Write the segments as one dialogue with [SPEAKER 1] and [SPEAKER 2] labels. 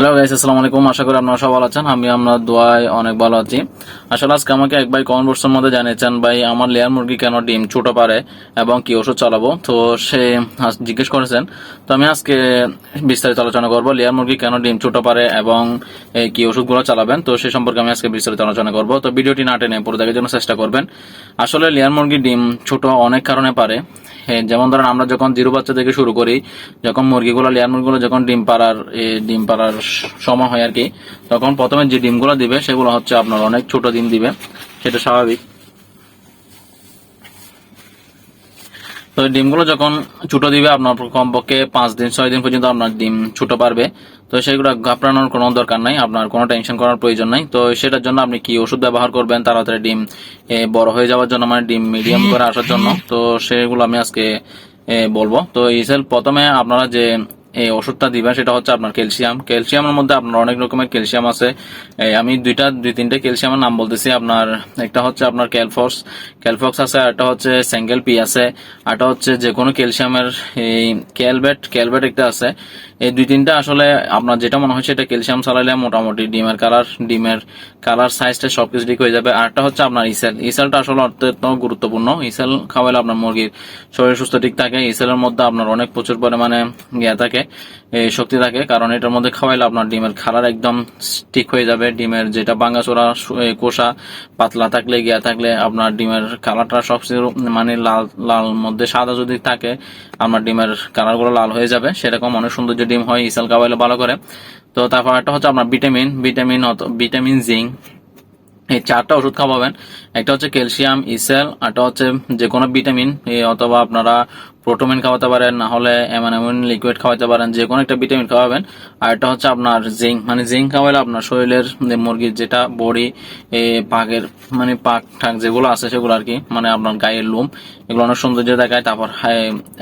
[SPEAKER 1] Hello guys, আসসালামু আলাইকুম। আশা করি আপনারা সবাই ভালো আছেন। আমি আপনার দোয়ায় অনেক ভালো আছি। আসলে আজকে আমাকে এক ভাই কমেন্ট বক্সের মধ্যে জানিয়েছেন, ভাই, আমার লেয়ার মুরগি কেন ডিম ছোট পারে এবং কি ওষুধ চালাবো? তো সে জিজ্ঞেস করেছেন। তো আমি আজকে বিস্তারিত আলোচনা করব লেয়ার মুরগি কেন ডিম ছোট পারে এবং কি ওষুধগুলো চালাবেন? তো সে সম্পর্কে আমি আজকে বিস্তারিত আলোচনা করব। তো ভিডিওটি না টেনে পুরো দেখার জন্য চেষ্টা করবেন। আসলে লেয়ার মুরগি ডিম ছোট অনেক কারণে পারে। যেমন ধরেন আমরা যখন জিরো বাচ্চা থেকে শুরু করি, যখন মুরগিগুলো লেয়ার মুরগিগুলো যখন ডিম পাড়ার ডিম পাড়ার সময় হয় আর কি তখন প্রথমে যে ডিমগুলো দিবে সেগুলো হচ্ছে আপনার অনেক ছোট ডিম দিবে সেটা স্বাভাবিক। তো ডিমগুলো যখন ছোট দিবে আপনার কমপক্ষে পাঁচ দিন ছয় দিন পর্যন্ত আপনার ডিম ছোট পারবে। তো সেগুলো ঘাবড়ানোর কোনো দরকার নাই আপনার কোনো টেনশন করার প্রয়োজন নাই। তো সেটার জন্য আপনি কি ওষুধ ব্যবহার করবেন তাড়াতাড়ি ডিম বড় হয়ে যাওয়ার জন্য মানে ডিম মিডিয়াম করে আসার জন্য? তো সেগুলো আমি আজকে বলব। তো ইসেল প্রথমে আপনারা যে এই ওষুধটা দিবেন সেটা হচ্ছে আপনার ক্যালসিয়াম। ক্যালসিয়ামের মধ্যে আপনার অনেক রকমের ক্যালসিয়াম আছে। আমি দুইটা, দুই তিনটে ক্যালসিয়ামের নাম বলতেছি। আপনার একটা হচ্ছে আপনার ক্যালফক্স। ক্যালফক্স আছে একটা হচ্ছে স্যাঙ্গেল পি আছে। আর একটা হচ্ছে যে কোনো ক্যালসিয়ামের এই ক্যালবেট ক্যালবেট একটা আছে। এই দুই তিনটা আসলে আপনার যেটা মনে হয় সেটা ক্যালসিয়াম চালাইলে মোটামুটি ডিমের কালার ডিমের কালার সাইজটা সবকিছু ঠিক হয়ে যাবে। আর একটা হচ্ছে আপনার ইসেল ইসেলটা আসলে অত্যন্ত গুরুত্বপূর্ণ। ইসেল খাওয়ালে আপনার মুরগির শরীর সুস্থ ঠিক থাকে। ইসেলের মধ্যে আপনার অনেক প্রচুর পরিমাণে ইয়ে থাকে। এই শক্তি থাকে, কারণ এটার মধ্যে খাওয়াইলে আপনার ডিমের কালার একদম ঠিক হয়ে যাবে, ডিমের যেটা বাঙ্গাচোরা কোষা পাতলা থাকলে, গিয়া থাকলে আপনার ডিমের কালারটা সবচেয়ে মানে লাল লাল মধ্যে সাদা যদি থাকে, আপনার ডিমের কালারগুলো লাল হয়ে যাবে, সেরকম অনেক সৌন্দর্য ডিম হয়, ইসাল খাওয়াইলে ভালো করে। তো তারপর একটা হচ্ছে আপনার ভিটামিন ভিটামিন ভিটামিন জিঙ্ক এই চারটা ওষুধ খাওয়াবেন। একটা হচ্ছে ক্যালসিয়াম, ইসেল, আরটা হচ্ছে যে কোনো ভিটামিন অথবা আপনারা প্রোটোমিন খাওয়াতে পারেন, না হলে এমন লিকুইড খাওয়াতে পারেন যে কোনো একটা ভিটামিন খাওয়াবেন। আর একটা হচ্ছে আপনার জিঙ্ক মানে জিঙ্ক খাওয়ালে আপনার শরীরের মুরগির যেটা বডি পাকের মানে পাক ঠাক যেগুলো আছে সেগুলো আর কি মানে আপনার গায়ের লোম, এগুলো অনেক সৌন্দর্য দেখায়। তারপর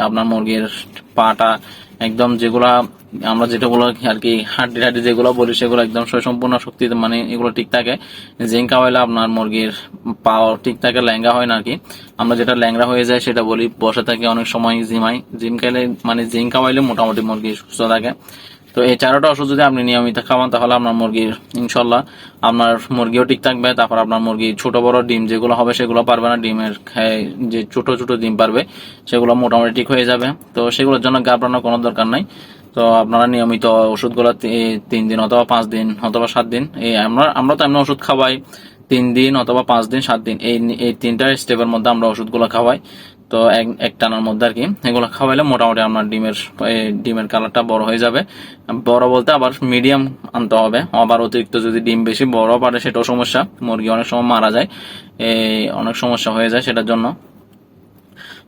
[SPEAKER 1] আপনার মুরগির পাটা, একদম যেগুলা আমরা যেটা বলো আর কি, হাড্ডি হাড্ডি যেগুলো বলি, সেগুলো একদম সম্পূর্ণ শক্তি মানে এগুলো ঠিক থাকে। জিঙ্কা খাওয়াইলে আপনার মুরগির পাও ঠিক থাকে ল্যাঙ্গা হয় না আর কি। আমরা যেটা ল্যাংড়া হয়ে যায় সেটা বলি, বসে থাকে অনেক সময় জিমাই জিম খেলে মানে জিঙ্ক খাওয়াইলে মোটামুটি মুরগি সুস্থ থাকে। তো এই চারোটা ওষুধ যদি আপনি নিয়মিত খাওয়ান, তাহলে আপনার মুরগির ইনশাল্লাহ আপনার মুরগিও ঠিক থাকবে। তারপর আপনার মুরগি ছোট, বড় ডিম যেগুলো হবে, সেগুলো পারবে না। ডিমের যে ছোট ছোট ডিম পারবে, সেগুলো মোটামুটি ঠিক হয়ে যাবে। তো সেগুলোর জন্য ঘাবড়ানোর কোনো দরকার নাই। তো আপনারা নিয়মিত ওষুধগুলো তিন দিন অথবা পাঁচ দিন অথবা সাত দিন, এই আমরা আমরা তো এমনি ওষুধ খাওয়াই। তিন দিন অথবা পাঁচ দিন, সাত দিন, এই এই তিনটা স্টেপের মধ্যে আমরা ওষুধগুলো খাওয়াই। তো এক টানার মধ্যে আর কি, এগুলো খাওয়াইলে মোটামুটি আপনার ডিমের ডিমের কালারটা বড় হয়ে যাবে। বড় বলতে আবার মিডিয়াম আনতে হবে, আবার অতিরিক্ত যদি ডিম বেশি বড় পারে সেটাও সমস্যা, মুরগি অনেক সময় মারা যায়, এই অনেক সমস্যা হয়ে যায় সেটার জন্য।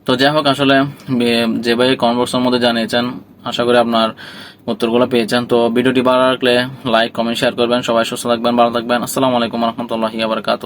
[SPEAKER 1] তো যাই হোক আসলে বে- যে ভাই কনভার্সের মধ্যে জানিয়েছেন আশা করি আপনার উত্তরগুলো পেয়েছেন। তো ভিডিওটি ভালো লাগলে লাইক কমেন্ট শেয়ার করবেন। সবাই সুস্থ থাকবেন, ভালো থাকবেন। আসসালামু আলাইকুম রহমতুল্লাহি আবরকাত